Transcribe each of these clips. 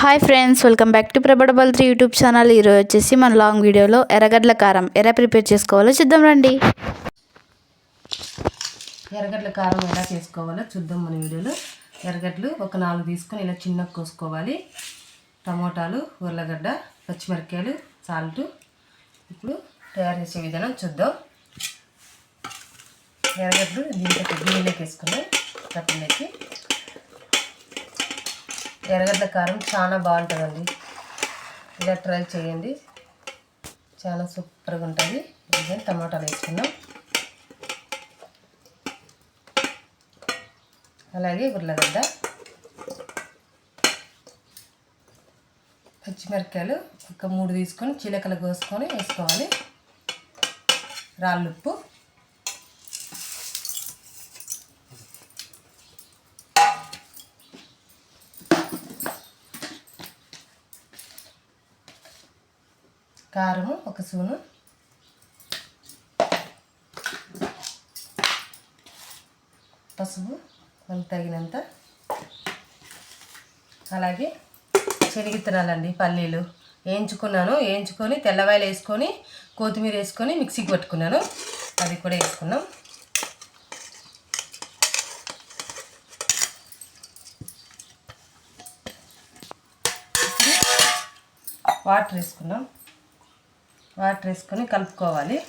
Hi friends welcome back to ప్రభడబల్ three YouTube channel ఈరోజు వచ్చేసి మన లాంగ్ వీడియోలో ఎర్రగడ్డల కారం ఎలా ప్రిపేర్ చేసుకోవాలో చూద్దాం రండి. ఎర్రగడ్డల కారం ఎలా చేసుకోవాలో చూద్దాం మన వీడియోలో ఎర్రగడ్డలు ఒక నాలుగు తీసుకొని ఇలా చిన్నగా కోసుకోవాలి. టమోటాలు ఉర్లగడ్డ పచ్చిమిరపకాయలు సాల్ట్. ఇప్పుడు తయారు చేసే విధానం చూద్దాం. ఎర్రగడ్డలు దీంట్లో గిన్నెలోకి వేసుకున్నాం కట్టినకి ఎర్రగడ్డ కారం చాలా బాగుంటుందండి. ఇలా ట్రై చేయండి. చాలా సూపర్గా ఉంటుంది. ఇదే టమాటాలు వేసుకున్నాం అలాగే ఉర్లగడ్డ పచ్చిమిరపకాయలు ఒక మూడు తీసుకొని చిలకలు కోసుకొని వేసుకోవాలి. రాళ్ళుప్పు. కారము ఒక స్పూను. పసుపు మనకు తగినంత. అలాగే చెరిగిత్తనాలండి పల్లీలు. వేయించుకున్నాను వేయించుకొని తెల్లవాయలు వేసుకొని కొత్తిమీర వేసుకొని మిక్సీకి పట్టుకున్నాను. అది కూడా వేసుకున్నాం. వాటర్ వేసుకున్నాం. వాటర్ వేసుకొని కలుపుకోవాలి.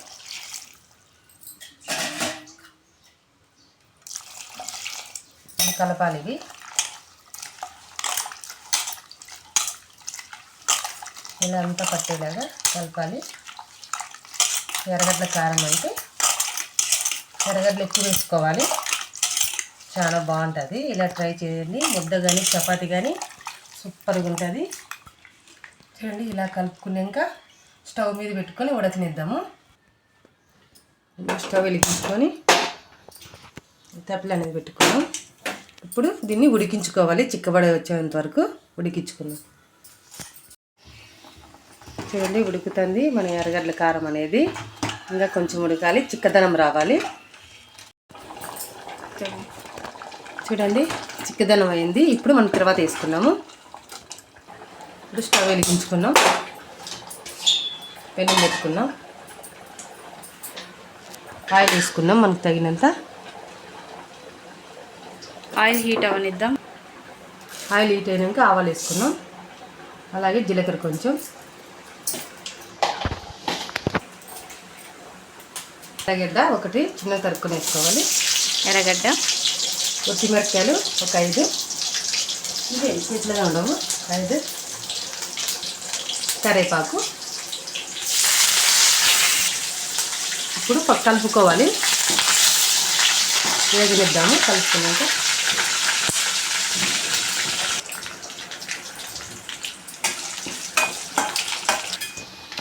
కలపాలి ఇవి. ఇలా అంతా పట్టేలాగా కలపాలి. ఎర్రగడ్డల కారం అంటే ఎర్రగడ్డలు ఎక్కువ వేసుకోవాలి. చాలా బాగుంటుంది. ఇలా ట్రై చేయండి. ముద్ద కానీ చపాతి కానీ సూపర్గా ఉంటుంది. చూడండి ఇలా కలుపుకున్నాక స్టవ్ మీద పెట్టుకొని ఉడకనిద్దాము స్టవ్ వెలిగించుకొని తప్పలు అనేది పెట్టుకున్నాం. ఇప్పుడు దీన్ని ఉడికించుకోవాలి. చిక్కబడి వచ్చేంత వరకు ఉడికించుకుందాం. చూడండి ఉడుకుతుంది మన ఎర్రగడ్డల కారం అనేది. ఇంకా కొంచెం ఉడకాలి. చిక్కదనం రావాలి. చూడండి చిక్కదనం అయింది. ఇప్పుడు మనం తర్వాత వేసుకున్నాము. ఇప్పుడు స్టవ్ వెలిగించుకున్నాం. పెనం పెట్టుకున్నాం. ఆయిల్ వేసుకున్నాం మనకు తగినంత. ఆయిల్ హీట్ అవనిద్దాం. ఆయిల్ హీట్ అయినాక ఆవాలు వేసుకున్నాం. అలాగే జీలకర్ర కొంచెం. ఎర్రగడ్డ ఒకటి చిన్న తరుక్కుని వేసుకోవాలి. ఎర్రగడ్డ. మిరపకాయలు ఒక ఐదు. ఇదే ఇట్లనే ఉండవు. ఐదు. కరేపాకు ఇప్పుడు పక్క కలుపుకోవాలి. వేగనిద్దాము కలుపుకున్నాక.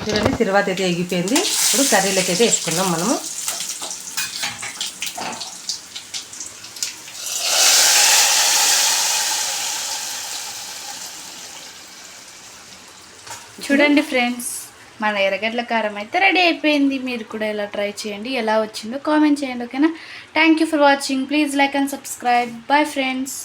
చూడండి తర్వాత అయితే ఎగిపోయింది ఇప్పుడు కర్రీలోకి అయితే వేసుకున్నాం మనము. చూడండి ఫ్రెండ్స్. మన ఎర్రగడ్డల కారం అయితే రెడీ అయిపోయింది. మీరు కూడా ఇలా ట్రై చేయండి. ఎలా వచ్చిందో కామెంట్ చేయండి ఓకేనా? Thank you for watching please like and subscribe bye friends